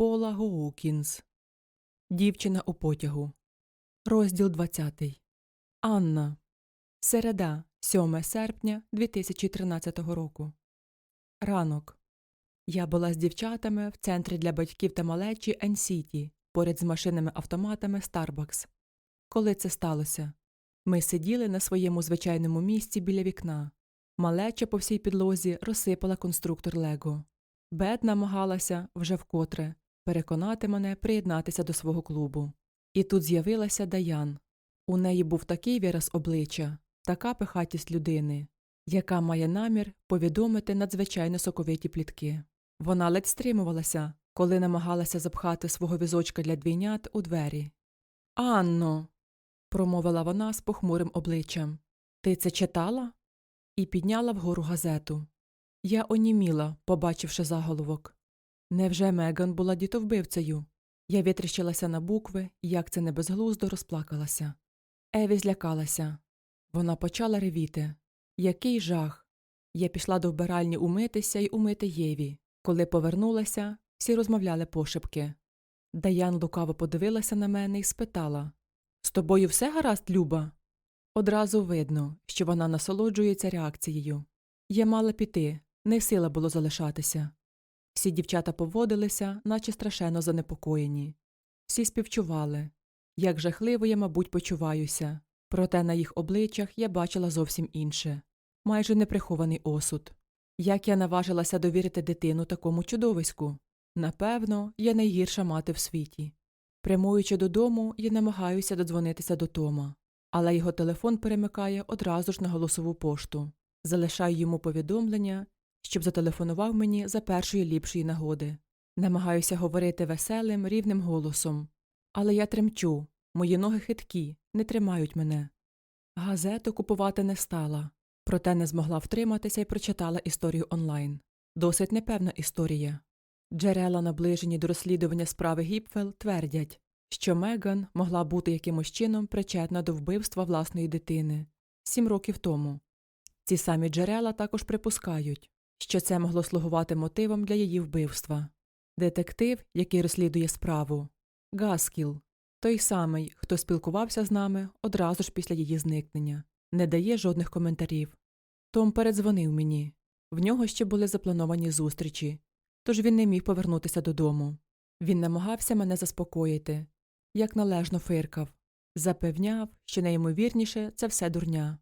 Пола Гоукінс. Дівчина у потягу. Розділ 20. Анна. Середа, 7 серпня 2013 року. Ранок. Я була з дівчатами в центрі для батьків та малечі Ен-Сіті, поряд з машинними автоматами Starbucks. Коли це сталося? Ми сиділи на своєму звичайному місці біля вікна. Малеча по всій підлозі розсипала конструктор Лего. Бет намагалася вже вкотре переконати мене приєднатися до свого клубу. І тут з'явилася Даян. У неї був такий вираз обличчя, така пихатість людини, яка має намір повідомити надзвичайно соковиті плітки. Вона ледь стримувалася, коли намагалася запхати свого візочка для двійнят у двері. Анно. промовила вона з похмурим обличчям. Ти це читала? І підняла вгору газету. Я оніміла, побачивши заголовок. Невже Меган була дітовбивцею? Я витріщилася на букви як це не безглуздо, розплакалася. Еві злякалася. Вона почала ревіти. Який жах. Я пішла до вбиральні умитися й умити Єві. Коли повернулася, всі розмовляли пошепки. Даян лукаво подивилася на мене і спитала З тобою все гаразд, Люба? Одразу видно, що вона насолоджується реакцією. Я мала піти, не сила було залишатися. Всі дівчата поводилися, наче страшенно занепокоєні. Всі співчували. Як жахливо я, мабуть, почуваюся, проте на їх обличчях я бачила зовсім інше майже неприхований осуд. Як я наважилася довірити дитину такому чудовиську? Напевно, я найгірша мати в світі. Прямуючи додому, я намагаюся додзвонитися до Тома, але його телефон перемикає одразу ж на голосову пошту. Залишаю йому повідомлення, щоб зателефонував мені за першої ліпшої нагоди. Намагаюся говорити веселим, рівним голосом. Але я тремчу, мої ноги хиткі, не тримають мене. Газету купувати не стала, проте не змогла втриматися і прочитала історію онлайн. Досить непевна історія. Джерела, наближені до розслідування справи Гіпфел, твердять, що Меган могла бути якимось чином причетна до вбивства власної дитини сім років тому. Ці самі джерела також припускають, що це могло слугувати мотивом для її вбивства. Детектив, який розслідує справу, Гаскіл, той самий, хто спілкувався з нами одразу ж після її зникнення, не дає жодних коментарів. Том передзвонив мені. В нього ще були заплановані зустрічі, тож він не міг повернутися додому. Він намагався мене заспокоїти, як належно фиркав, запевняв, що найімовірніше це все дурня.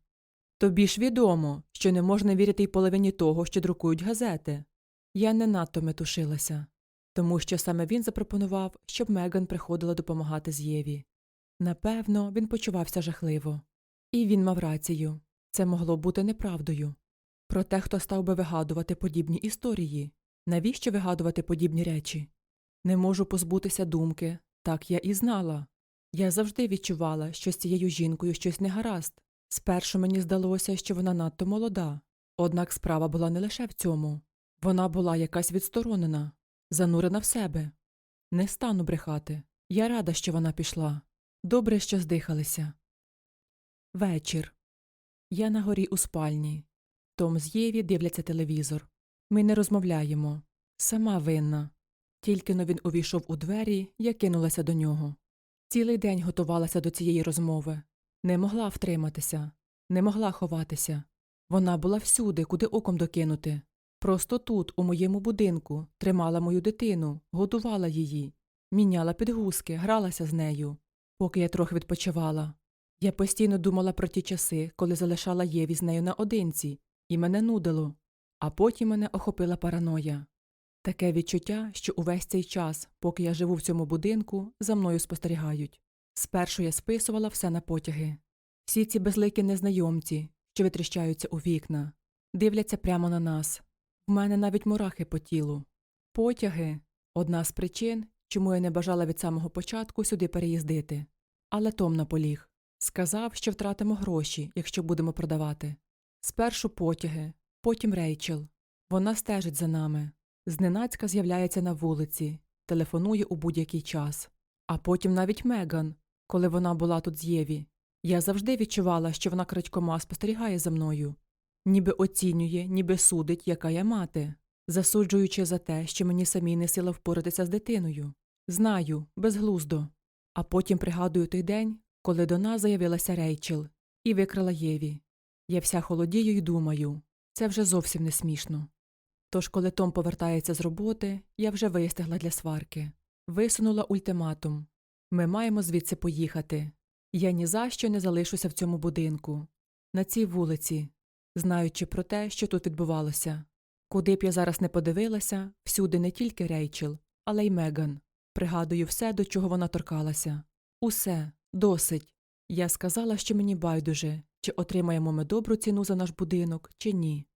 Тобі ж відомо, що не можна вірити й половині того, що друкують газети. Я не надто метушилася, тому що саме він запропонував, щоб Меган приходила допомагати з Єві. Напевно, він почувався жахливо. І він мав рацію це могло бути неправдою. Проте хто став би вигадувати подібні історії? Навіщо вигадувати подібні речі? Не можу позбутися думки, так я і знала. Я завжди відчувала, що з цією жінкою щось не гаразд. Спершу мені здалося, що вона надто молода. Однак справа була не лише в цьому. Вона була якась відсторонена, занурена в себе. Не стану брехати. Я рада, що вона пішла. Добре, що здихалися. Вечір. Я на горі у спальні. Том з Єві дивляться телевізор. Ми не розмовляємо. Сама винна. Тільки но він увійшов у двері, я кинулася до нього. Цілий день готувалася до цієї розмови. Не могла втриматися, не могла ховатися. Вона була всюди, куди оком докинути. Просто тут, у моєму будинку, тримала мою дитину, годувала її, міняла підгузки, гралася з нею, поки я трохи відпочивала. Я постійно думала про ті часи, коли залишала Єві з нею наодинці, і мене нудило, а потім мене охопила параноя. Таке відчуття, що увесь цей час, поки я живу в цьому будинку, за мною спостерігають. Спершу я списувала все на потяги. Всі ці безликі незнайомці, що витріщаються у вікна, дивляться прямо на нас. В мене навіть мурахи по тілу. Потяги одна з причин, чому я не бажала від самого початку сюди переїздити. Але Том наполіг. Сказав, що втратимо гроші, якщо будемо продавати. Спершу потяги, потім Рейчел. Вона стежить за нами. Зненацька з'являється на вулиці, телефонує у будь-який час. А потім навіть Меган, коли вона була тут з Єві. Я завжди відчувала, що вона крадькома спостерігає за мною, ніби оцінює, ніби судить, яка я мати. засуджуючи за те, що мені самій не сила впоратися з дитиною. Знаю, безглуздо. А потім пригадую той день, коли до нас заявилася Рейчел і викрала Єві. Я вся холодію й думаю, це вже зовсім не смішно. Тож, коли Том повертається з роботи, я вже вистигла для сварки. Висунула ультиматум. Ми маємо звідси поїхати. Я ні за що не залишуся в цьому будинку, на цій вулиці, знаючи про те, що тут відбувалося. Куди б я зараз не подивилася, всюди не тільки Рейчел, але й Меган. Пригадую все, до чого вона торкалася. Усе, досить. Я сказала, що мені байдуже, чи отримаємо ми добру ціну за наш будинок, чи ні.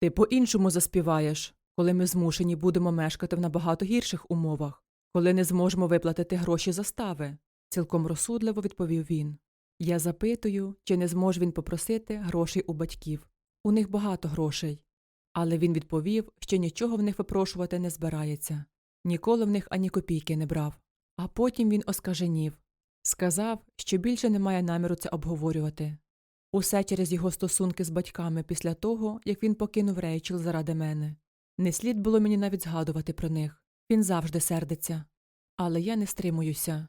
Ти по-іншому заспіваєш, коли ми змушені будемо мешкати в набагато гірших умовах, коли не зможемо виплатити гроші застави, цілком розсудливо відповів він. Я запитую, чи не зможе він попросити грошей у батьків. У них багато грошей. Але він відповів, що нічого в них випрошувати не збирається. Ніколи в них ані копійки не брав. А потім він оскаженів. Сказав, що більше не має наміру це обговорювати. Усе через його стосунки з батьками після того, як він покинув Рейчел заради мене. Не слід було мені навіть згадувати про них. Він завжди сердиться. Але я не стримуюся.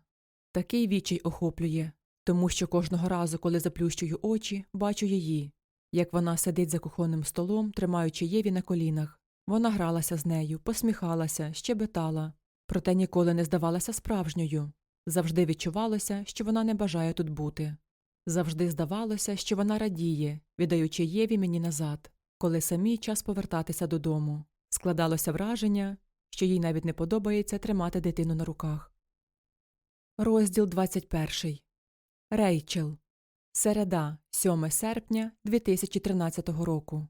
Такий відчай охоплює, тому що кожного разу, коли заплющую очі, бачу її, як вона сидить за кухонним столом, тримаючи Єві на колінах. Вона гралася з нею, посміхалася, щебетала, проте ніколи не здавалася справжньою. Завжди відчувалося, що вона не бажає тут бути. Завжди здавалося, що вона радіє, віддаючи Єві мені назад, коли самій час повертатися додому. Складалося враження, що їй навіть не подобається тримати дитину на руках. Розділ 21. Рейчел. Середа, 7 серпня 2013 року.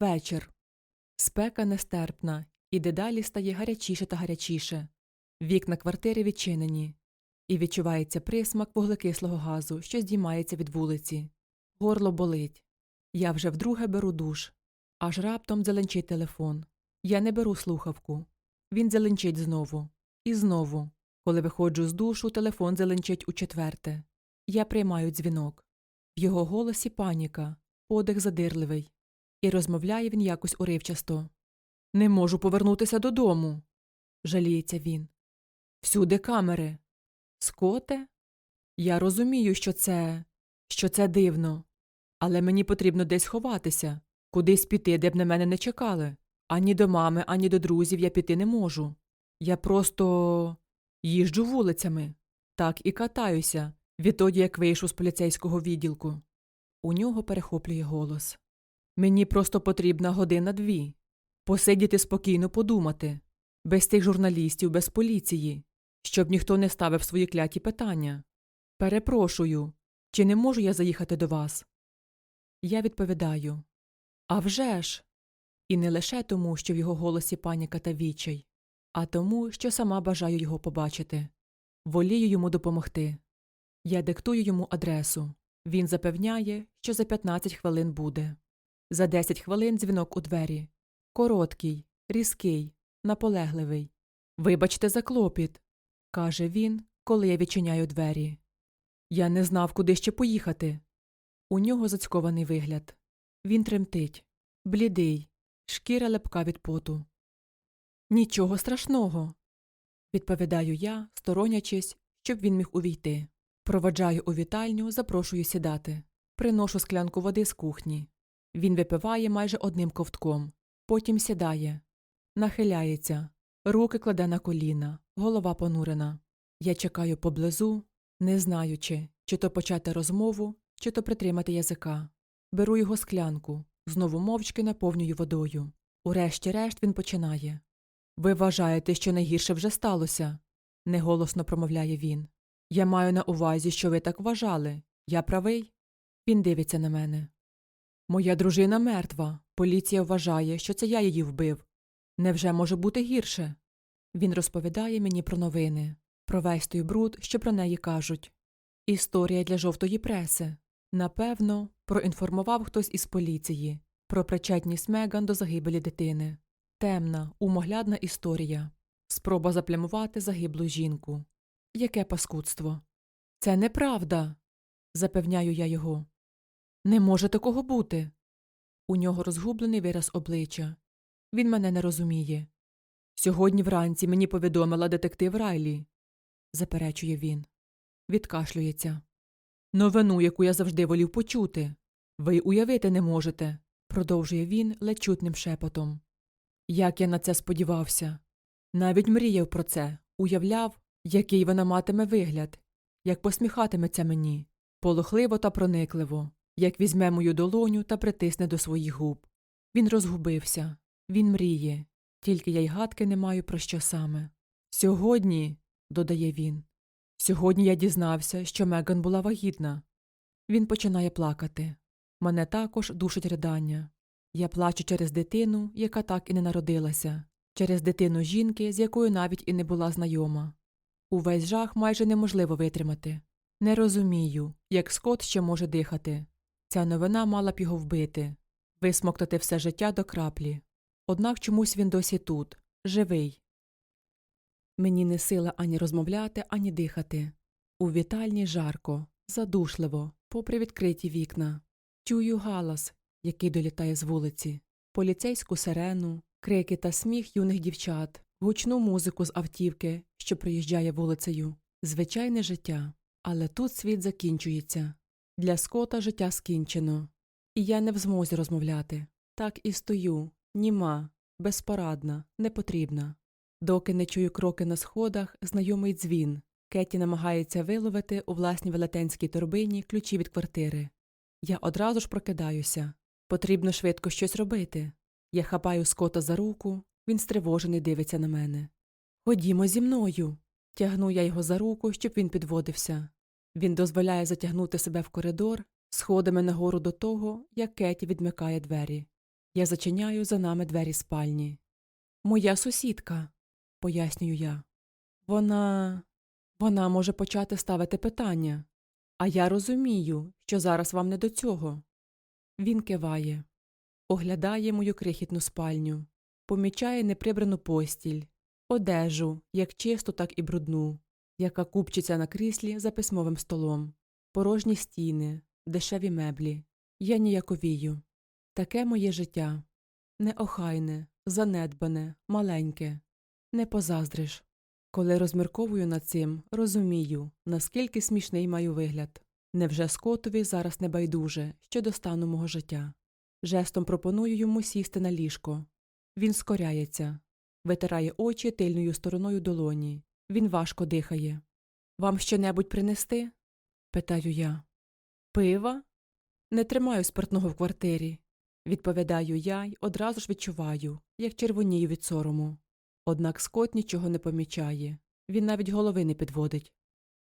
Вечір. Спека нестерпна, і дедалі стає гарячіше та гарячіше. Вікна квартири відчинені, і відчувається присмак вуглекислого газу, що здіймається від вулиці. Горло болить. Я вже вдруге беру душ. Аж раптом зеленчить телефон. Я не беру слухавку. Він зеленчить знову. І знову. Коли виходжу з душу, телефон зеленчить у четверте. Я приймаю дзвінок. В його голосі паніка, подих задирливий. І розмовляє він якось уривчасто. Не можу повернутися додому. жаліється він. Всюди камери. Скоте? Я розумію, що це. що це дивно. Але мені потрібно десь ховатися, кудись піти, де б на мене не чекали. Ані до мами, ані до друзів я піти не можу. Я просто їжджу вулицями, так і катаюся, відтоді як вийшов з поліцейського відділку. У нього перехоплює голос. Мені просто потрібна година дві. Посидіти спокійно подумати, без тих журналістів, без поліції, щоб ніхто не ставив свої кляті питання. Перепрошую, чи не можу я заїхати до вас? Я відповідаю «А вже ж!» І не лише тому, що в його голосі паніка та відчай, а тому, що сама бажаю його побачити. Волію йому допомогти. Я диктую йому адресу. Він запевняє, що за 15 хвилин буде. За 10 хвилин дзвінок у двері. Короткий, різкий, наполегливий. Вибачте за клопіт, каже він, коли я відчиняю двері. Я не знав, куди ще поїхати. У нього зацькований вигляд. Він тремтить, блідий, шкіра лепка від поту. Нічого страшного, відповідаю я, сторонячись, щоб він міг увійти. Проваджаю у вітальню, запрошую сідати. Приношу склянку води з кухні. Він випиває майже одним ковтком, потім сідає, нахиляється, руки кладе на коліна, голова понурена. Я чекаю поблизу, не знаючи, чи то почати розмову, чи то притримати язика. Беру його склянку, знову мовчки наповнюю водою. Урешті-решт він починає. Ви вважаєте, що найгірше вже сталося? неголосно промовляє він. Я маю на увазі, що ви так вважали. Я правий? Він дивиться на мене. Моя дружина мертва. Поліція вважає, що це я її вбив. Невже може бути гірше? Він розповідає мені про новини, про весь той бруд, що про неї кажуть. Історія для жовтої преси. Напевно, проінформував хтось із поліції про причетність Меган до загибелі дитини. Темна, умоглядна історія. Спроба заплямувати загиблу жінку. Яке паскудство. Це неправда. запевняю я його. Не може такого бути. У нього розгублений вираз обличчя. Він мене не розуміє. Сьогодні вранці мені повідомила детектив Райлі, заперечує він. Відкашлюється. Новину, яку я завжди волів почути. Ви уявити не можете, продовжує він ледь чутним шепотом. Як я на це сподівався. Навіть мріяв про це, уявляв, який вона матиме вигляд, як посміхатиметься мені, полохливо та проникливо, як візьме мою долоню та притисне до своїх губ. Він розгубився, він мріє, тільки я й гадки не маю про що саме. Сьогодні, додає він, сьогодні я дізнався, що Меган була вагітна. Він починає плакати. Мене також душить ридання. Я плачу через дитину, яка так і не народилася, через дитину жінки, з якою навіть і не була знайома. Увесь жах майже неможливо витримати. Не розумію, як Скот ще може дихати. Ця новина мала б його вбити, висмоктати все життя до краплі. Однак чомусь він досі тут, живий. Мені не сила ані розмовляти, ані дихати. У вітальні жарко, задушливо, попри відкриті вікна. Чую галас, який долітає з вулиці, поліцейську сирену, крики та сміх юних дівчат, гучну музику з автівки, що проїжджає вулицею. Звичайне життя. Але тут світ закінчується. Для скота життя скінчено. І я не в змозі розмовляти. Так і стою, німа, безпорадна, непотрібна. Доки не чую кроки на сходах, знайомий дзвін. Кеті намагається виловити у власній велетенській торбині ключі від квартири. Я одразу ж прокидаюся. Потрібно швидко щось робити. Я хапаю скота за руку, він стривожений дивиться на мене. Ходімо зі мною. Тягну я його за руку, щоб він підводився. Він дозволяє затягнути себе в коридор, сходами нагору до того, як Кеті відмикає двері. Я зачиняю за нами двері спальні. Моя сусідка, пояснюю я. Вона. Вона може почати ставити питання. А я розумію, що зараз вам не до цього. Він киває, оглядає мою крихітну спальню, помічає неприбрану постіль, одежу, як чисту, так і брудну, яка купчиться на кріслі за письмовим столом, порожні стіни, дешеві меблі. Я ніяковію. Таке моє життя неохайне, занедбане, маленьке, не позаздриш. Коли розмірковую над цим, розумію, наскільки смішний маю вигляд. Невже Скотові зараз не байдуже щодо стану мого життя? Жестом пропоную йому сісти на ліжко. Він скоряється, витирає очі тильною стороною долоні. Він важко дихає. Вам щонебудь принести? питаю я. Пива? Не тримаю спиртного в квартирі. Відповідаю я й одразу ж відчуваю, як червонію від сорому. Однак Скот нічого не помічає. Він навіть голови не підводить.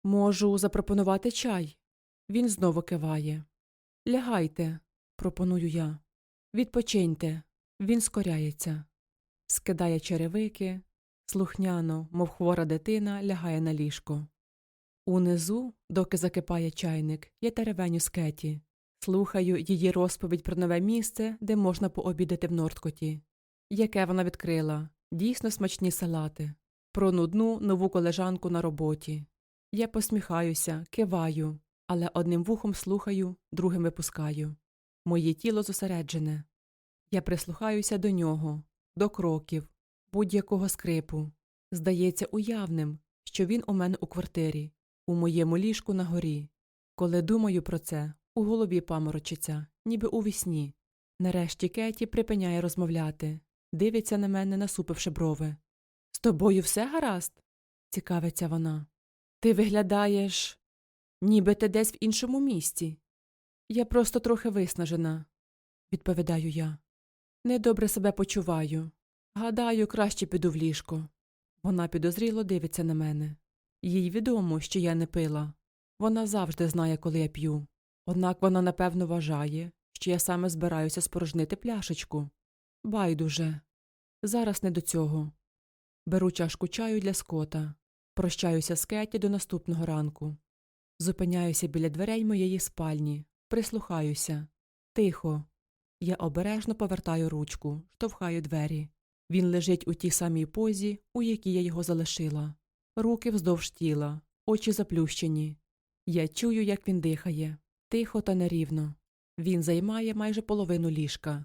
Можу запропонувати чай. Він знову киває. Лягайте, пропоную я. Відпочиньте. Він скоряється. Скидає черевики, слухняно, мов хвора дитина, лягає на ліжко. Унизу, доки закипає чайник, я теревеню з Кеті. Слухаю її розповідь про нове місце, де можна пообідати в Нордкоті. Яке вона відкрила дійсно смачні салати, про нудну нову колежанку на роботі. Я посміхаюся, киваю, але одним вухом слухаю, другим випускаю. Моє тіло зосереджене. Я прислухаюся до нього, до кроків, будь-якого скрипу. Здається уявним, що він у мене у квартирі, у моєму ліжку на горі. Коли думаю про це, у голові паморочиться, ніби у вісні. Нарешті Кеті припиняє розмовляти, дивиться на мене, насупивши брови. З тобою все гаразд? цікавиться вона. Ти виглядаєш, ніби ти десь в іншому місці. Я просто трохи виснажена, відповідаю я. Недобре себе почуваю. Гадаю, краще піду в ліжко. Вона підозріло дивиться на мене. Їй відомо, що я не пила. Вона завжди знає, коли я п'ю. Однак вона напевно вважає, що я саме збираюся спорожнити пляшечку. Байдуже. Зараз не до цього. Беру чашку чаю для скота. Прощаюся з Кеті до наступного ранку. Зупиняюся біля дверей моєї спальні. Прислухаюся. Тихо. Я обережно повертаю ручку, штовхаю двері. Він лежить у тій самій позі, у якій я його залишила. Руки вздовж тіла, очі заплющені. Я чую, як він дихає. Тихо та нерівно. Він займає майже половину ліжка.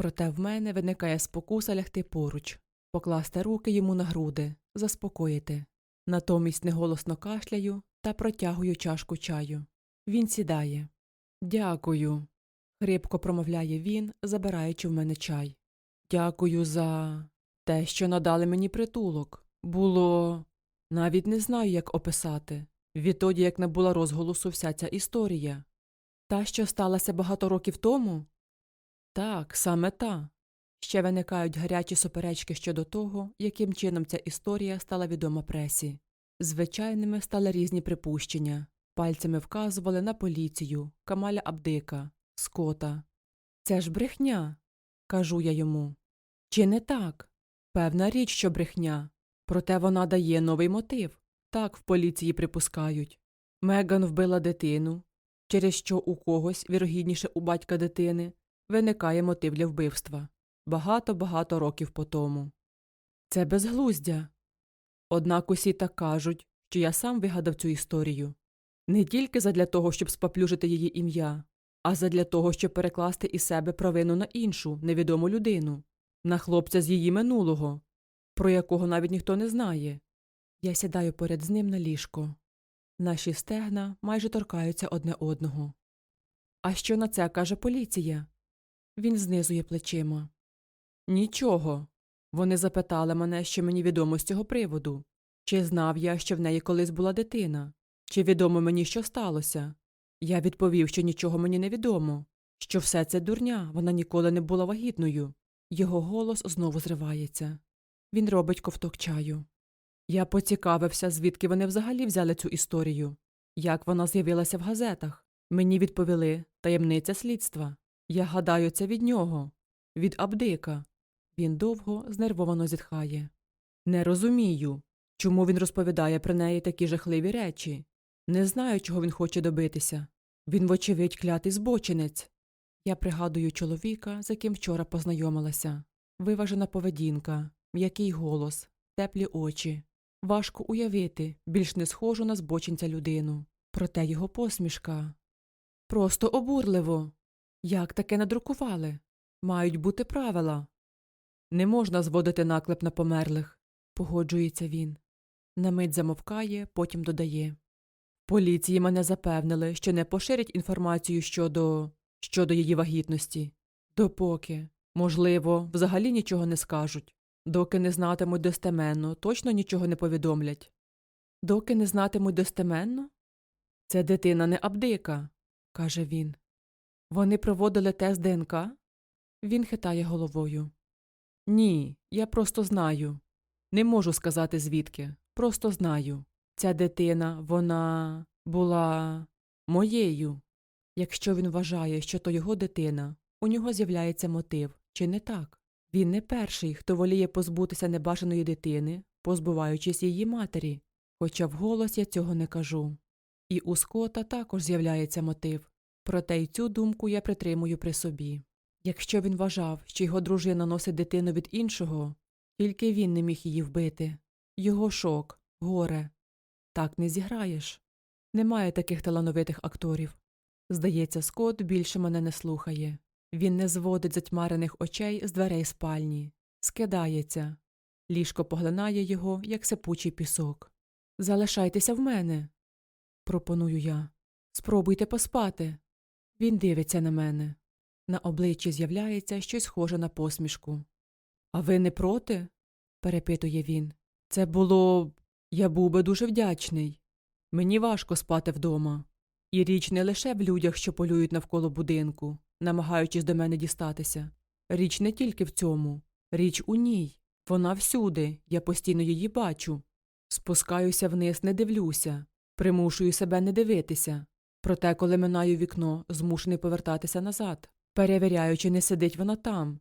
Проте в мене виникає спокуса лягти поруч, покласти руки йому на груди, заспокоїти. Натомість неголосно кашляю та протягую чашку чаю. Він сідає. Дякую. хрипко промовляє він, забираючи в мене чай. Дякую за те, що надали мені притулок. Було. навіть не знаю, як описати. Відтоді, як не була розголосу вся ця історія. Та, що сталася багато років тому? Так, саме та. Ще виникають гарячі суперечки щодо того, яким чином ця історія стала відома пресі. Звичайними стали різні припущення. Пальцями вказували на поліцію, Камаля Абдика, Скота. Це ж брехня, кажу я йому. Чи не так? Певна річ, що брехня. Проте вона дає новий мотив. Так в поліції припускають. Меган вбила дитину, через що у когось, вірогідніше у батька дитини, виникає мотив для вбивства. Багато-багато років по тому. Це безглуздя. Однак усі так кажуть, що я сам вигадав цю історію. Не тільки задля того, щоб споплюжити її ім'я, а задля того, щоб перекласти із себе провину на іншу, невідому людину, на хлопця з її минулого, про якого навіть ніхто не знає. Я сідаю поряд з ним на ліжко. Наші стегна майже торкаються одне одного. А що на це каже поліція? Він знизує плечима. Нічого. Вони запитали мене, що мені відомо з цього приводу. Чи знав я, що в неї колись була дитина? Чи відомо мені, що сталося? Я відповів, що нічого мені не відомо, що все це дурня, вона ніколи не була вагітною. Його голос знову зривається. Він робить ковток чаю. Я поцікавився, звідки вони взагалі взяли цю історію, як вона з'явилася в газетах. Мені відповіли таємниця слідства. Я гадаю, це від нього, від Абдика. Він довго, знервовано зітхає. Не розумію, чому він розповідає про неї такі жахливі речі. Не знаю, чого він хоче добитися. Він, вочевидь, клятий збочинець. Я пригадую чоловіка, з яким вчора познайомилася. Виважена поведінка, м'який голос, теплі очі. Важко уявити більш не схожу на збочинця людину. Проте його посмішка. Просто обурливо. Як таке надрукували? Мають бути правила. Не можна зводити наклеп на померлих, погоджується він. На мить замовкає, потім додає. Поліції мене запевнили, що не поширять інформацію щодо щодо її вагітності. Допоки, можливо, взагалі нічого не скажуть. Доки не знатимуть достеменно, точно нічого не повідомлять. Доки не знатимуть достеменно? Це дитина не Абдика, каже він. Вони проводили тест ДНК? Він хитає головою. Ні, я просто знаю. Не можу сказати звідки. Просто знаю. Ця дитина, вона була моєю. Якщо він вважає, що то його дитина, у нього з'являється мотив, чи не так? Він не перший, хто воліє позбутися небажаної дитини, позбуваючись її матері, хоча вголос я цього не кажу. І у Скота також з'являється мотив, проте й цю думку я притримую при собі. Якщо він вважав, що його дружина носить дитину від іншого, тільки він не міг її вбити. Його шок, горе. Так не зіграєш. Немає таких талановитих акторів. Здається, Скот більше мене не слухає. Він не зводить затьмарених очей з дверей спальні, скидається. Ліжко поглинає його, як сипучий пісок. Залишайтеся в мене, пропоную я. Спробуйте поспати. Він дивиться на мене. На обличчі з'являється щось схоже на посмішку. А ви не проти? перепитує він. Це було. Я був би дуже вдячний. Мені важко спати вдома. І річ не лише в людях, що полюють навколо будинку, намагаючись до мене дістатися. Річ не тільки в цьому, річ у ній. Вона всюди, я постійно її бачу. Спускаюся вниз, не дивлюся, примушую себе не дивитися. Проте, коли минаю вікно, змушений повертатися назад, перевіряю, чи не сидить вона там,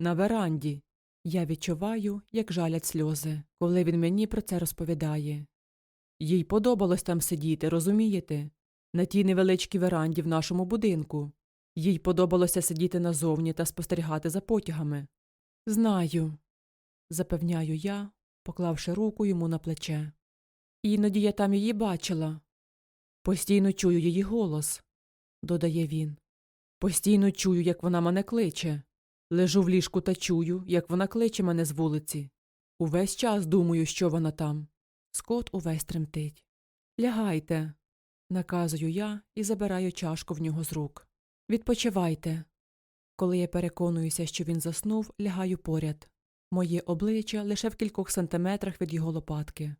на веранді. Я відчуваю, як жалять сльози, коли він мені про це розповідає. Їй подобалось там сидіти, розумієте? На тій невеличкій веранді в нашому будинку. Їй подобалося сидіти назовні та спостерігати за потягами. Знаю, запевняю я, поклавши руку йому на плече. Іноді я там її бачила. Постійно чую її голос, додає він. Постійно чую, як вона мене кличе. Лежу в ліжку та чую, як вона кличе мене з вулиці. Увесь час думаю, що вона там. Скот увесь тремтить. Лягайте, наказую я і забираю чашку в нього з рук. Відпочивайте. Коли я переконуюся, що він заснув, лягаю поряд. Моє обличчя лише в кількох сантиметрах від його лопатки.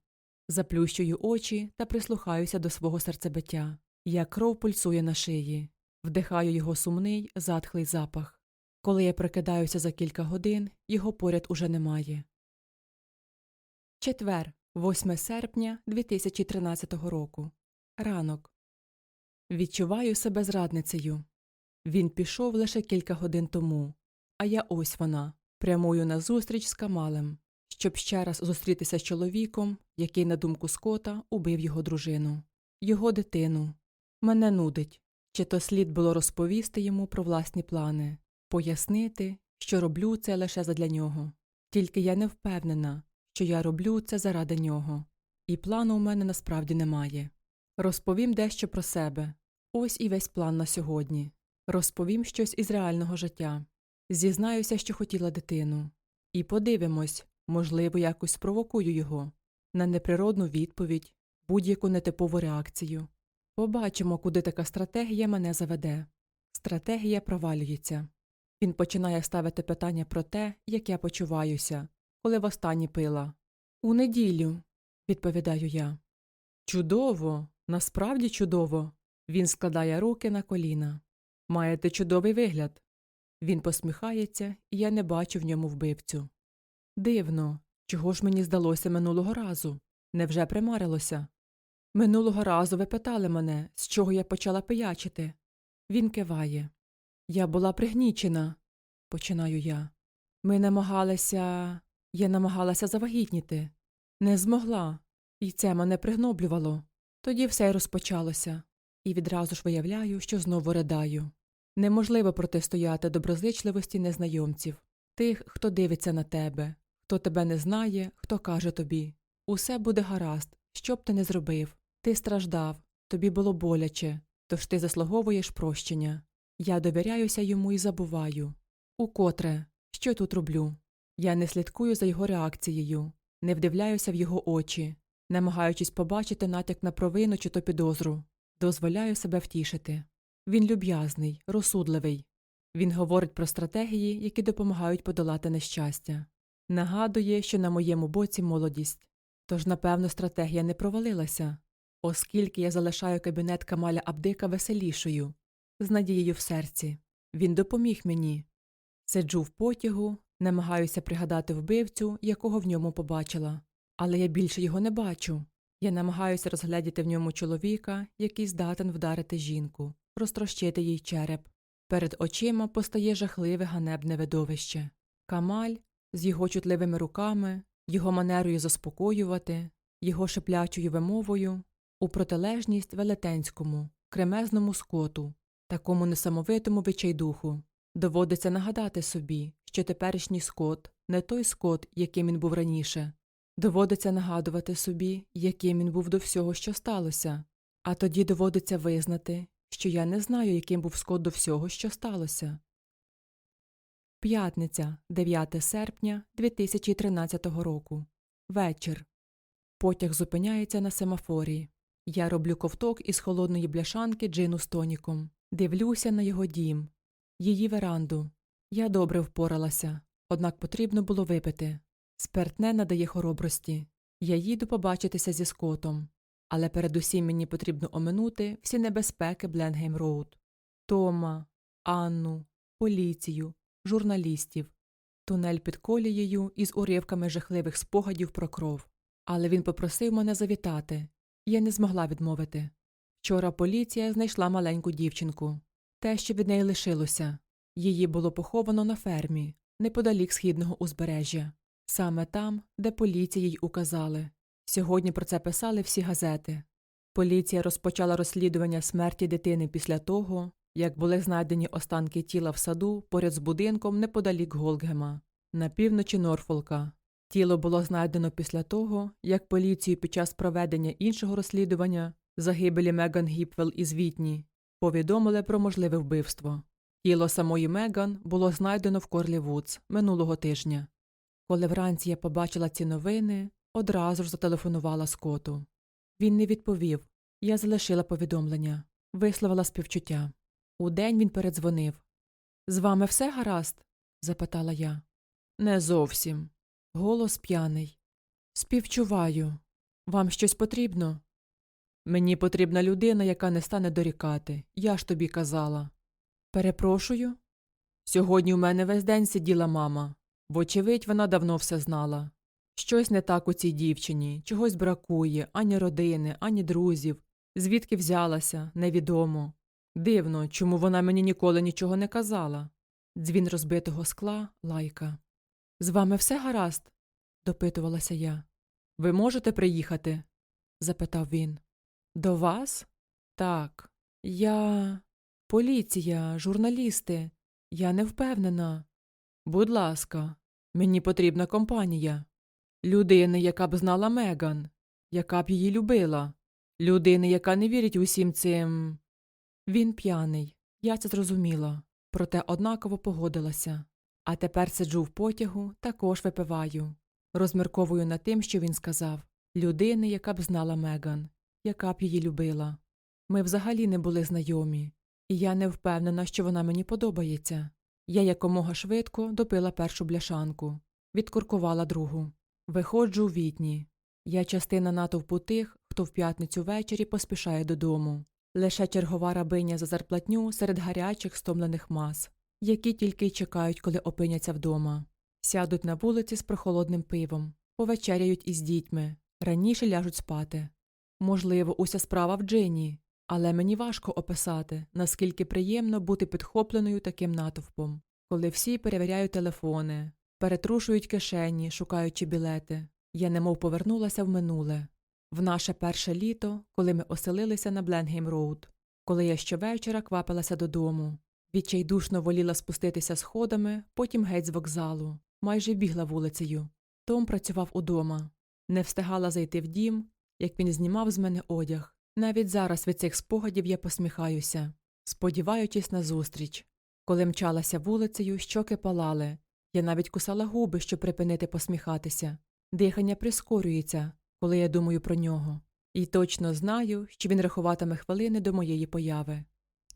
Заплющую очі та прислухаюся до свого серцебиття. Як кров пульсує на шиї. Вдихаю його сумний, затхлий запах. Коли я прокидаюся за кілька годин, його поряд уже немає. Четвер, 8 серпня 2013 року. Ранок. Відчуваю себе зрадницею. Він пішов лише кілька годин тому, а я ось вона, прямую на зустріч з Камалем, щоб ще раз зустрітися з чоловіком, який, на думку Скота, убив його дружину, його дитину. Мене нудить. Чи то слід було розповісти йому про власні плани, пояснити, що роблю це лише задля нього. Тільки я не впевнена, що я роблю це заради нього, і плану у мене насправді немає. Розповім дещо про себе. Ось і весь план на сьогодні. Розповім щось із реального життя. Зізнаюся, що хотіла дитину. І подивимось, можливо, якось спровокую його на неприродну відповідь, будь-яку нетипову реакцію. Побачимо, куди така стратегія мене заведе. Стратегія провалюється. Він починає ставити питання про те, як я почуваюся, коли востаннє пила. У неділю, відповідаю я. Чудово, насправді чудово. Він складає руки на коліна. Маєте чудовий вигляд. Він посміхається, і я не бачу в ньому вбивцю. Дивно, чого ж мені здалося минулого разу? Невже примарилося? Минулого разу ви питали мене, з чого я почала пиячити. Він киває. Я була пригнічена, починаю я. Ми намагалися. Я намагалася завагітніти. Не змогла, і це мене пригноблювало. Тоді все й розпочалося, і відразу ж виявляю, що знову ридаю. Неможливо протистояти доброзичливості незнайомців, тих, хто дивиться на тебе, хто тебе не знає, хто каже тобі усе буде гаразд, що б ти не зробив. Ти страждав, тобі було боляче, тож ти заслуговуєш прощення. Я довіряюся йому і забуваю. Укотре, що тут роблю? Я не слідкую за його реакцією, не вдивляюся в його очі, намагаючись побачити натяк на провину чи то підозру, дозволяю себе втішити. Він люб'язний, розсудливий. Він говорить про стратегії, які допомагають подолати нещастя. Нагадує, що на моєму боці молодість. Тож, напевно, стратегія не провалилася, оскільки я залишаю кабінет Камаля Абдика веселішою, з надією в серці. Він допоміг мені. Сиджу в потягу, намагаюся пригадати вбивцю, якого в ньому побачила. Але я більше його не бачу. Я намагаюся розглядіти в ньому чоловіка, який здатен вдарити жінку, розтрощити їй череп. Перед очима постає жахливе ганебне видовище. Камаль з його чутливими руками, його манерою заспокоювати, його шиплячою вимовою, у протилежність велетенському, кремезному скоту, такому несамовитому відчайдуху. Доводиться нагадати собі, що теперішній скот не той скот, яким він був раніше. Доводиться нагадувати собі, яким він був до всього, що сталося, а тоді доводиться визнати, що я не знаю, яким був скот до всього, що сталося. П'ятниця, 9 серпня 2013 року. Вечір. Потяг зупиняється на семафорі. Я роблю ковток із холодної бляшанки джину з тоніком. Дивлюся на його дім, її веранду. Я добре впоралася, однак потрібно було випити. Спиртне надає хоробрості. Я їду побачитися зі скотом. Але передусім мені потрібно оминути всі небезпеки Бленгейм Роуд. Тома, Анну, поліцію, журналістів, тунель під колією із уривками жахливих спогадів про кров. Але він попросив мене завітати. Я не змогла відмовити. Вчора поліція знайшла маленьку дівчинку. Те, що від неї лишилося. Її було поховано на фермі, неподалік східного узбережжя, саме там, де поліції й указали. Сьогодні про це писали всі газети. Поліція розпочала розслідування смерті дитини після того, як були знайдені останки тіла в саду поряд з будинком неподалік Голгема, на півночі Норфолка. Тіло було знайдено після того, як поліцію під час проведення іншого розслідування загибелі Меган Гіпвел із Вітні повідомили про можливе вбивство. Тіло самої Меган було знайдено в Корлі Вудс минулого тижня. Коли вранці я побачила ці новини, одразу ж зателефонувала Скоту. Він не відповів. Я залишила повідомлення, висловила співчуття. Удень він передзвонив. З вами все гаразд? запитала я. Не зовсім. Голос п'яний. Співчуваю. Вам щось потрібно? Мені потрібна людина, яка не стане дорікати. Я ж тобі казала. Перепрошую. Сьогодні у мене весь день сиділа мама. Вочевидь, вона давно все знала. Щось не так у цій дівчині, чогось бракує, ані родини, ані друзів. Звідки взялася, невідомо. Дивно, чому вона мені ніколи нічого не казала. Дзвін розбитого скла, лайка. З вами все гаразд? допитувалася я. Ви можете приїхати? запитав він. До вас? Так. Я. Поліція, журналісти. Я не впевнена. Будь ласка, мені потрібна компанія. Людини, яка б знала Меган, яка б її любила. Людини, яка не вірить усім цим. Він п'яний. Я це зрозуміла. Проте однаково погодилася. А тепер сиджу в потягу, також випиваю. Розмірковую над тим, що він сказав людини, яка б знала Меган, яка б її любила. Ми взагалі не були знайомі, і я не впевнена, що вона мені подобається. Я якомога швидко допила першу бляшанку, відкуркувала другу. Виходжу у вітні. Я частина натовпу тих, хто в п'ятницю ввечері поспішає додому. Лише чергова рабиня за зарплатню серед гарячих стомлених мас, які тільки й чекають, коли опиняться вдома. Сядуть на вулиці з прохолодним пивом, повечеряють із дітьми, раніше ляжуть спати. Можливо, уся справа в Джині, але мені важко описати, наскільки приємно бути підхопленою таким натовпом, коли всі перевіряють телефони, перетрушують кишені, шукаючи білети. Я немов повернулася в минуле, в наше перше літо, коли ми оселилися на Бленгейм Роуд, коли я щовечора квапилася додому. Відчайдушно воліла спуститися сходами, потім геть з вокзалу, майже бігла вулицею. Том працював удома, не встигала зайти в дім, як він знімав з мене одяг. Навіть зараз від цих спогадів я посміхаюся, сподіваючись на зустріч. Коли мчалася вулицею, щоки палали. Я навіть кусала губи, щоб припинити посміхатися. Дихання прискорюється, коли я думаю про нього, і точно знаю, що він рахуватиме хвилини до моєї появи.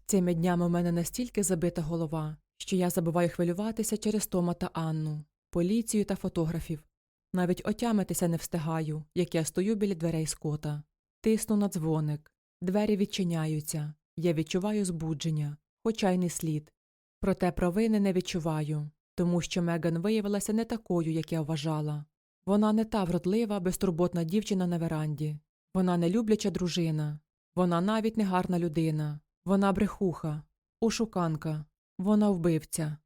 Цими днями у мене настільки забита голова, що я забуваю хвилюватися через Тома та Анну, поліцію та фотографів. Навіть отямитися не встигаю, як я стою біля дверей скота. Тисну на дзвоник. Двері відчиняються. Я відчуваю збудження, хоча й не слід. Проте провини не відчуваю, тому що Меган виявилася не такою, як я вважала. Вона не та вродлива, безтурботна дівчина на веранді. Вона не любляча дружина. Вона навіть не гарна людина. Вона брехуха, ушуканка. Вона вбивця.